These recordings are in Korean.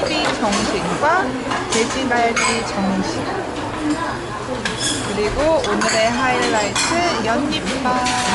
떡갈비 정식과 돼지갈비 정식 그리고 오늘의 하이라이트 연잎밥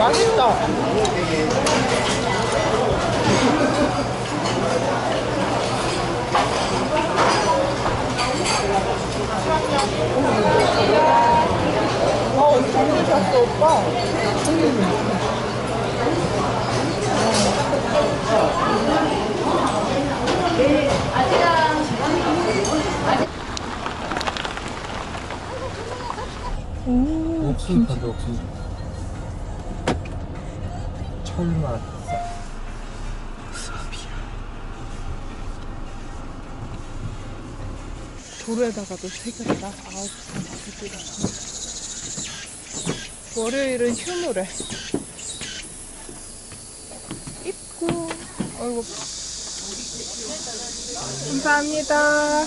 맛있다. 와 엄청 드셨어 오빠. 옥수수 판다 옥수수 철맛 도로에다가도 새겼다. 아우, 진짜. 월요일은 휴무래. 입구. 어이구. 감사합니다.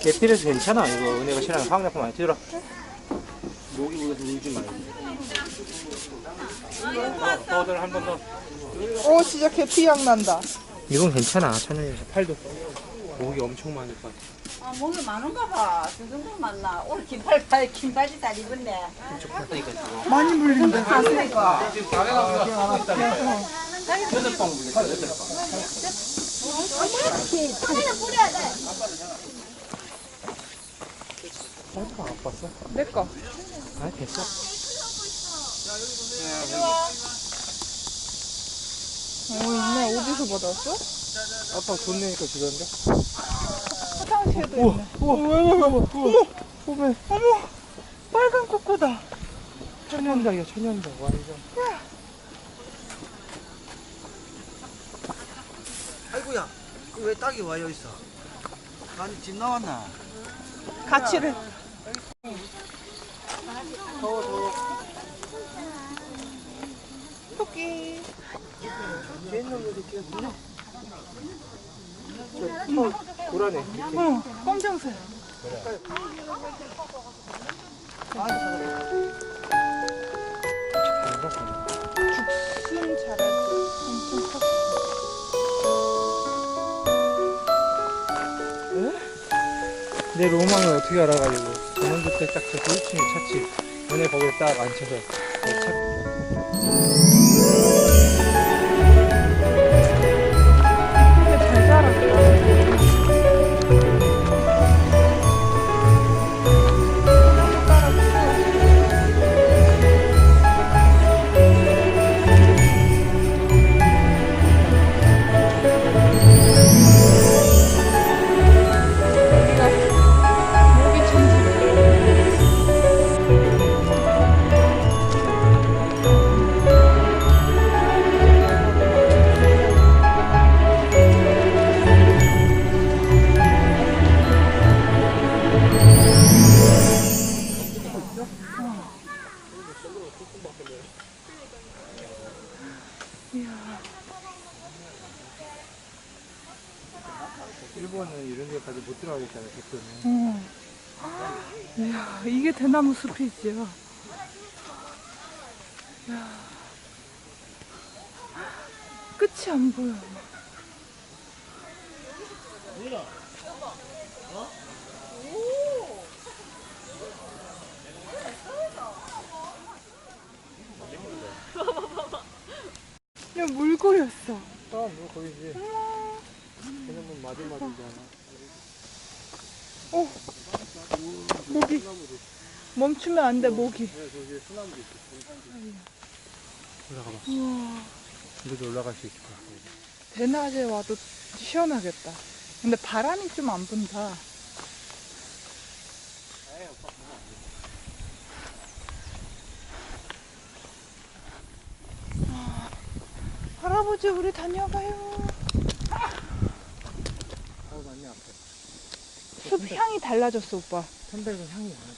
계필에서 괜찮아 이거 은혜가 싫어하는 화학약품 많이 들어 목이 물어서 울지 말고 더더 한번 더. 오, 진짜 계피향 난다. 이건 괜찮아 천연에서 팔도 목이 엄청 많을 것 같아 아, 몸이 많은가 봐. 저 정도 많나? 오늘 긴팔, 발- 긴 바지 잘 입었네. 이쪽 갔다니까 지금 많이 물린다. 갔으니까. 지금 가게가 하나 있다니까 여덟 방 물렸어 여덟 방 얼마 안 봤어? 내 거. 아 됐어 오, 있네. 어디서 받았어? 아빠 돈 내니까 주던데 화장실에도 우와 있네. 우와 우와 우와 우와 어머 어머, 빨간 코코다. 천연닭이야 천연닭 완전 아이고야, 그왜 딱이 와 여기 있어? 아니 집 나왔나? 가치를. 불안해 어, 검정색. 죽순 컸어. 내 로망을 어떻게 알아가지고 전원주택 딱 쳐서 1층에 찻집 은혜 거기에 딱 앉혀서 내 차- 이게 대나무 숲이지요. 이야. 끝이 안 보여. 야, 물고였어. 아뭐 거기지 걔는 뭐 마디마디잖아 어, 모기. 멈추면 안 돼, 모기. 올라가 봐. 우와, 이것도 올라갈 수 있을 것 같아. 대낮에 와도 시원하겠다. 근데 바람이 좀 안 분다. 아, 할아버지, 우리 다녀가요. 아우 많이 아파. 숲 향이 달라졌어, 오빠. 선배는 향이 많아.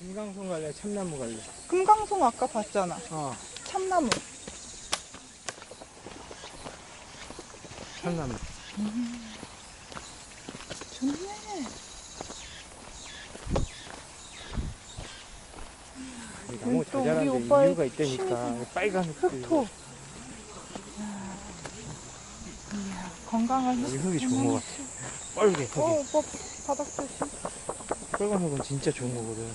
금강송 갈래? 참나무 갈래? 금강송 아까 봤잖아. 어, 참나무. 참나무. 좋네. 나무 또 우리 자잘한데 오빠의 이유가 있다니까. 빨간 흑토. 이야, 건강한 흙. 흙이 좋은 것 같아. 어, 흙이. 오빠 바닥 조심. 빨간 흙은 진짜 좋은 거거든.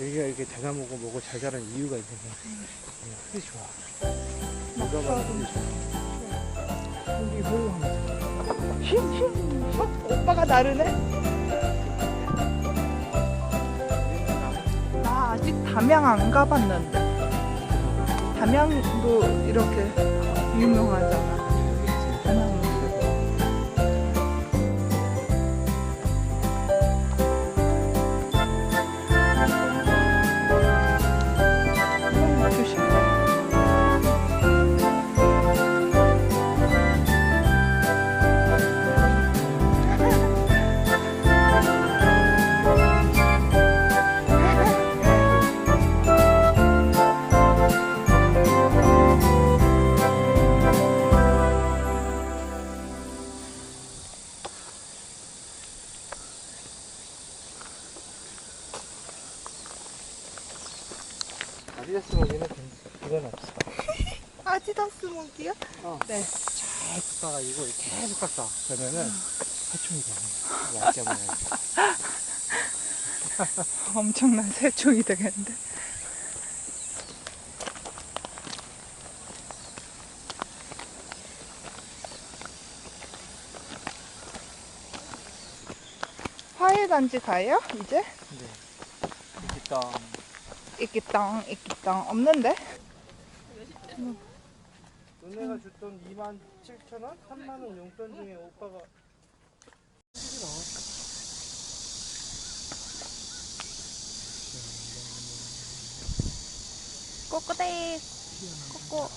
여기가 이렇게 대나무고 뭐고 잘 자라는 이유가 거야. 그냥 흙이 좋아. 누가 봐도 흙이 좋아. 흙이 훌륭합니다. 쉼, 쉼. 어, 오빠가 나르네? 담양 안 가봤는데. 담양도 이렇게 유명하잖아. 대나 아디다스 먹이는 그건 없어. 아디다스 목이야? 어. 네. 잘 깎아가지고 계속 깎아. 그러면은 해충이 거야. 얇게 먹어야 엄청난 새총이 되겠는데. 화훼단지 가요? 이제? 네. 있다. 이끼땅 이끼땅 없는데? 너네가 줬던 2만 7천 원? 3만 원 용돈 중에 오빠가 꼬꼬대 꼬꼬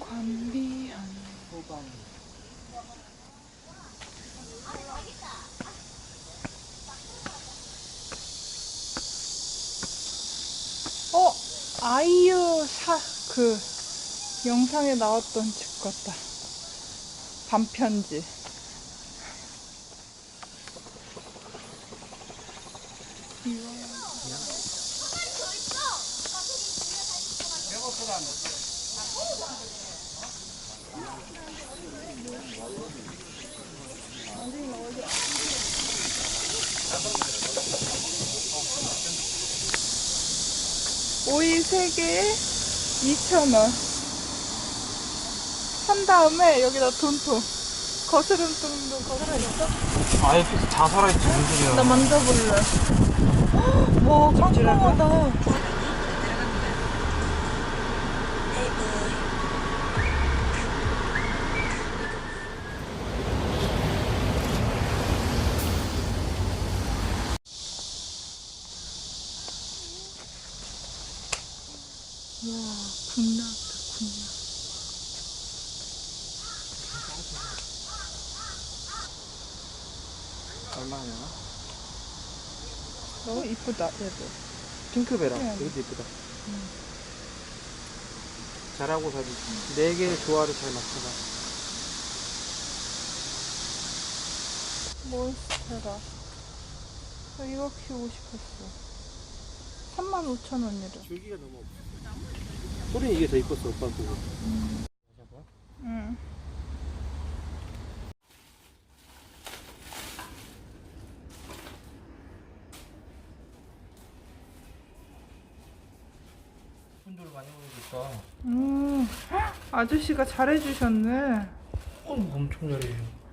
관비한 호박. 어 아이유 사 그 영상에 나왔던 집 같다. 반편지 오이 3개에 2,000원. 산 다음에 여기다 돈통. 거스름돈도 거스름 있어? 아예 다 살아있지 무슨 소리야. 나 만져볼래. 와, 깜깜하다. 와, 군나다, 군나. 얼마 하냐? 너무 이쁘다, 얘도. 핑크베라. 네. 이것도 이쁘다. 잘하고 사지. 네 개의 조화를 잘 맞춰봐. 몬스테라. 나 이거 키우고 싶었어. 35,000원이래. 줄기가 너무 없어. 소리는 이게 더 이뻤어 오빠 보고 응. 분들 아저씨가 잘해주셨네. 어, 엄청 잘해요